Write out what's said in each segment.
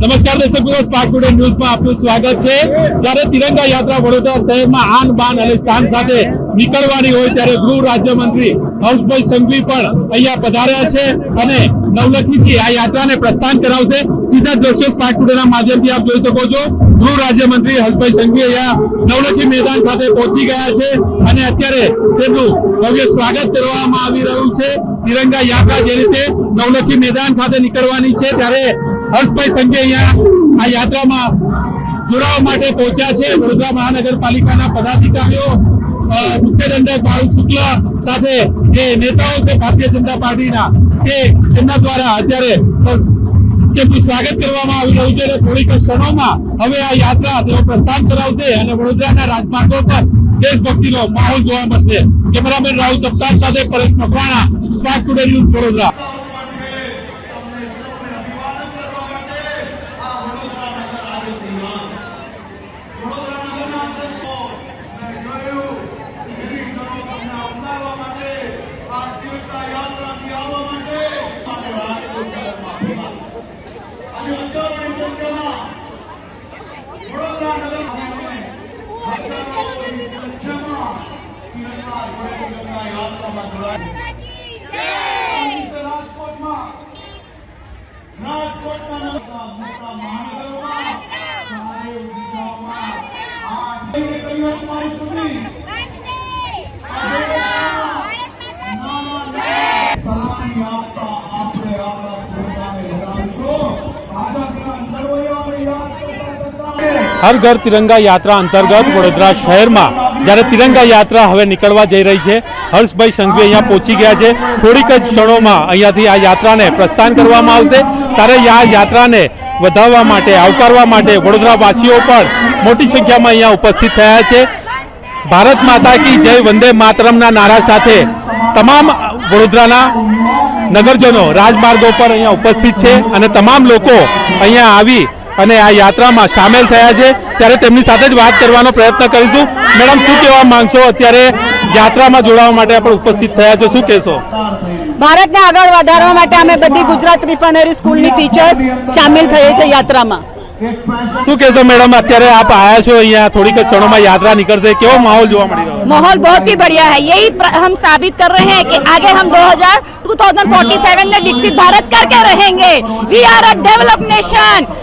નમસ્કાર દર્શક મિત્રો સ્પાર્ક ન્યૂઝમાં આપનું સ્વાગત છે. જ્યારે તિરંગા યાત્રા વડોદરા શહેરમાં આન બાન અને શાન સાથે નીકળવાની હોય ત્યારે ગૃહ રાજ્યમંત્રી હર્ષભાઈ સંઘવી પણ અહીંયા પધાર્યા છે અને નવલખીથી આ યાત્રાને પ્રસ્થાન કરાવશે. સીધા દ્રશ્યો સ્પાર્ક માધ્યમથી આપ જોઈ શકો છો. ગૃહ રાજ્યમંત્રી હર્ષભાઈ સંઘવી અહીંયા નવલખી મેદાન ખાતે પહોંચી ગયા છે અને અત્યારે તેમનું ભવ્ય સ્વાગત કરવામાં આવી રહ્યું છે. તિરંગા યાત્રા જે રીતે નવલખી મેદાન ખાતે નીકળવાની છે, ત્યારે હર્ષભાઈ સંજય અહીંયા આ યાત્રામાં જોડાવા માટે પહોંચ્યા છે. વડોદરા મહાનગરપાલિકાના પદાધિકારીઓ મુખ્ય દંડક, બાળુ શુક્લ સાથે જે નેતાઓ છે ભારતીય જનતા પાર્ટીના તે તેમના દ્વારા અત્યારે તેમનું સ્વાગત કરવામાં આવી રહ્યું છે અને થોડીક ક્ષણોમાં હવે આ યાત્રા તેઓ પ્રસ્થાન કરાવશે અને વડોદરાના રાજમાર્ગો પર દેશભક્તિનો માહોલ જોવા મળશે. કેમેરામેન રાહુલ સપ્તાહ સાથે Paresh Makwana spark today news Vadodara. હર ઘર તિરંગા યાત્રા અંતર્ગત વડોદરા શહેરમાં જ્યારે તિરંગા યાત્રા હવે નીકળવા જઈ રહી છે. હર્ષભાઈ સંઘવી અહીંયા પહોંચી ગયા છે. થોડીક જ ક્ષણોમાં અહીંયાથી આ યાત્રાને પ્રસ્થાન કરવામાં આવશે. ત્યારે આ યાત્રાને વધાવવા માટે, આવકારવા માટે વડોદરાવાસીઓ પણ મોટી સંખ્યામાં અહીંયા ઉપસ્થિત થયા છે. ભારત માતા કી જય, વંદે માતરમના નારા સાથે તમામ વડોદરાના નગરજનો રાજમાર્ગો પર અહીંયા ઉપસ્થિત છે અને તમામ લોકો અહીંયા આવી અને આ યાત્રામાં સામેલ થયા છે ત્યારે તેમની સાથે જ વાત કરવાનો પ્રયત્ન કરીશું મેડમ શું કહેવા માંગશો અત્યારે યાત્રામાં જોડાવા માટે આપણે ઉપસ્થિત થયા છો શું કહેશો ભારતને આગળ વધારવા માટે અમે બધી ગુજરાત રિફાઇનરી સ્કૂલની ટીચર્સ સામેલ થઈએ છીએ યાત્રામાં શું કહેશો મેડમ અત્યારે આપ આવ્યા છો અહીંયા થોડીક જ ક્ષણોમાં યાત્રા નીકળશે કેવો માહોલ જોવા મળી રહ્યો माहौल बहुत ही बढ़िया है यही प्र- हम साबित कर रहे हैं कि आगे हम 2000 2047 में विकसित भारत करके रहेंगे we are a develop nation Vande Mataram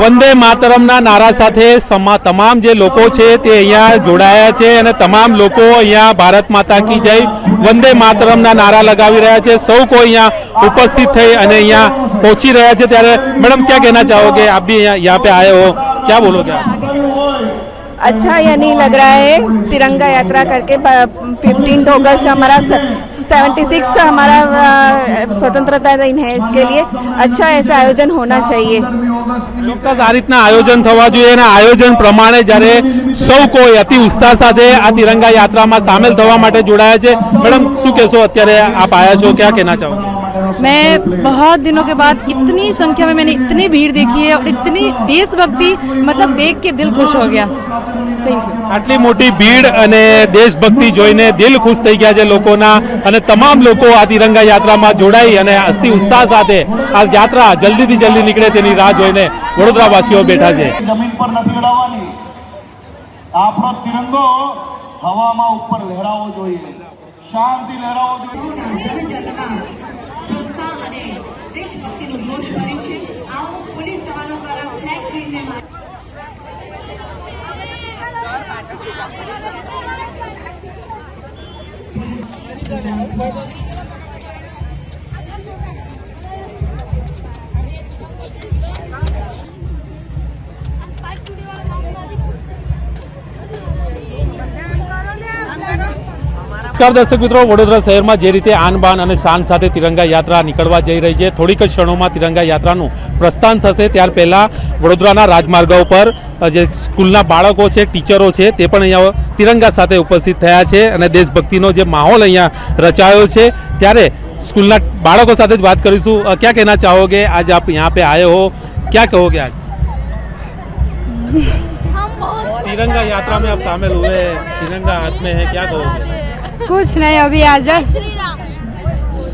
Vande માતરમના નારા સાથે તમામ જે લોકો છે તે અહીંયા જોડાયા છે અને તમામ લોકો અહીંયા ભારત માતા કી જય. વંદે માતરમના નારા લગાવી રહ્યા છે. સૌ કોઈ અહીંયા ઉપસ્થિત થઈ અને અહીંયા પહોંચી રહ્યા છે. ત્યારે મેડમ, ક્યાં કહેના ચાહોગે આપ ભી યહાં પે આયે હો? ક્યાં બોલોગે આપ अच्छा या नहीं लग रहा है तिरंगा यात्रा करके फिफ्टीन अगस्त हमारा सेवेंटी सिक्स हमारा अ, स्वतंत्रता दिन है इसके लिए अच्छा ऐसा आयोजन होना चाहिए ચોક્કસ આ રીતના આયોજન થવા જોઈએ અને આયોજન પ્રમાણે જ્યારે સૌ કોઈ અતિ ઉત્સાહ સાથે આ તિરંગા યાત્રામાં સામેલ થવા માટે જોડાયા છે મેડમ શું કહેશો અત્યારે આપ આયા છો ક્યાં કહેના ચાહો मैं बहुत दिनों के बाद इतनी संख्या में मैंने इतनी भीड़ देखी है और इतनी देशभक्ति मतलब देख के दिल खुश हो गया थैंक यू આટલી મોટી ભીડ અને દેશભક્તિ જોઈને દિલ ખુશ થઈ ગયા છે લોકોના અને તમામ લોકો આ તિરંગા યાત્રામાં જોડાઈ અને અતિ ઉત્સાહ સાથે આ યાત્રા જલ્દીથી જલ્દી નીકળે તેની રાહ જોઈને વડોદરાવાસીઓ બેઠા છે જમીન પર નથી લડાવવાની આપણો તિરંગો હવામાં ઉપર લહેરાવો જોઈએ શાંતિ લહેરાવો જોઈએ જનજનમાં પ્રોત્સાહ અને દેશભક્તિનો જોશ ભર્યું છે. આવો પોલીસ જવાનો દ્વારા ફ્લેગ ક્વીનને માન નમસ્કાર દર્શક મિત્રો વડોદરા શહેરમાં જે રીતે આન બાન અને શાન સાથે તિરંગા યાત્રા નીકળવા જઈ રહી છે થોડીક જ ક્ષણોમાં તિરંગા યાત્રાનું પ્રસ્થાન થશે ત્યાર પહેલા વડોદરાના રાજમાર્ગો પર અ, જે સ્કૂલના બાળકો છે ટીચરો છે તે પણ અહીંયા તિરંગા સાથે ઉપસ્થિત થયા છે અને દેશભક્તિનો જે માહોલ અહીંયા રચાયો છે ત્યારે સ્કૂલના બાળકો સાથે જ વાત કરીશું અ, क्या कहना चाहोगे आज आप यहाँ पे आए हो क्या कहोगे आज तिरंगा यात्रा में आप शामिल हुए हैं तिरंगा हाथ में है क्या कहोगे कुछ नहीं अभी आजाद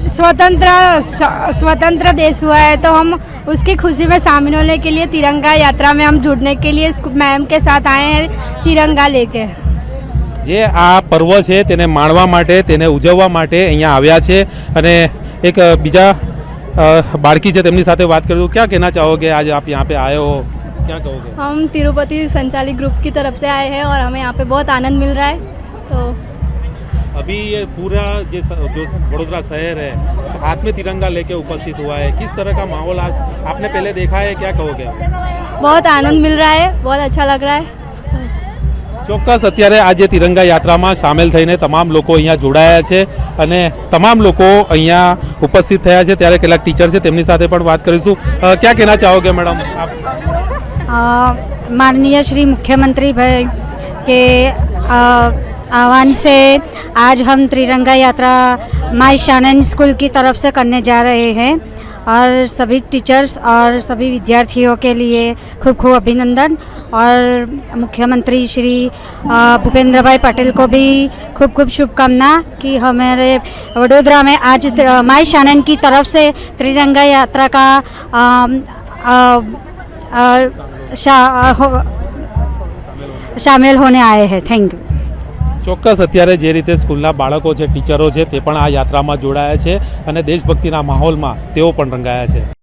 स्वतंत्र स्व- स्वतंत्र देश हुआ है तो हम उसकी खुशी में शामिल होने के लिए तिरंगा यात्रा में हम जुड़ने के लिए स्कू- मैम के साथ आए हैं तिरंगा लेके જે આ પર્વ છે તેને માણવા માટે તેને ઉજવવા માટે અહીંયા આવ્યા છે અને એક અ, બીજા અ, બાળકી છે તેમની સાથે વાત કરું क्या कहना चाहोगे आज आप यहाँ पे आए हो क्या कहोगे हम तिरुपति संचालित ग्रुप की तरफ से आए हैं और हमें यहाँ पे बहुत आनंद मिल रहा है तो अभी ये पूरा जो जो वडोदरा शहर है हाथ में तिरंगा लेके उपस्थित हुआ है किस तरह का माहौल आप, आपने पहले देखा है क्या कहोगे बहुत आनंद मिल रहा है बहुत अच्छा लग रहा है ચોક્કસ અત્યારે આજે તિરંગા યાત્રામાં સામેલ થઈને તમામ લોકો અહીંયા જોડાયા છે અને તમામ લોકો અહીંયા ઉપસ્થિત થયા છે ત્યારે કેટલાક ટીચર છે તેમની સાથે પણ વાત કરીશું અ, क्या कहना चाहोगे मैडम आप माननीय श्री मुख्यमंत्री भाई के अ, आह्वान से आज हम त्रिरंगा यात्रा माई शानन स्कूल की तरफ़ से करने जा रहे हैं और सभी टीचर्स और सभी विद्यार्थियों के लिए खूब खूब अभिनंदन और मुख्यमंत्री श्री भूपेंद्र भाई पटेल को भी खूब खूब शुभकामना कि हमारे वडोदरा में आज माई शानन की तरफ़ से त्रिरंगा यात्रा का अम, अ, अ, शा- हो- शामिल होने आए हैं। Thank you. ચોક્કસ અત્યારે જે રીતે સ્કૂલના બાળકો છે, ટીચરો છે, તે પણ આ યાત્રામાં જોડાયા છે અને દેશભક્તિના માહોલમાં તેઓ પણ રંગાયા છે.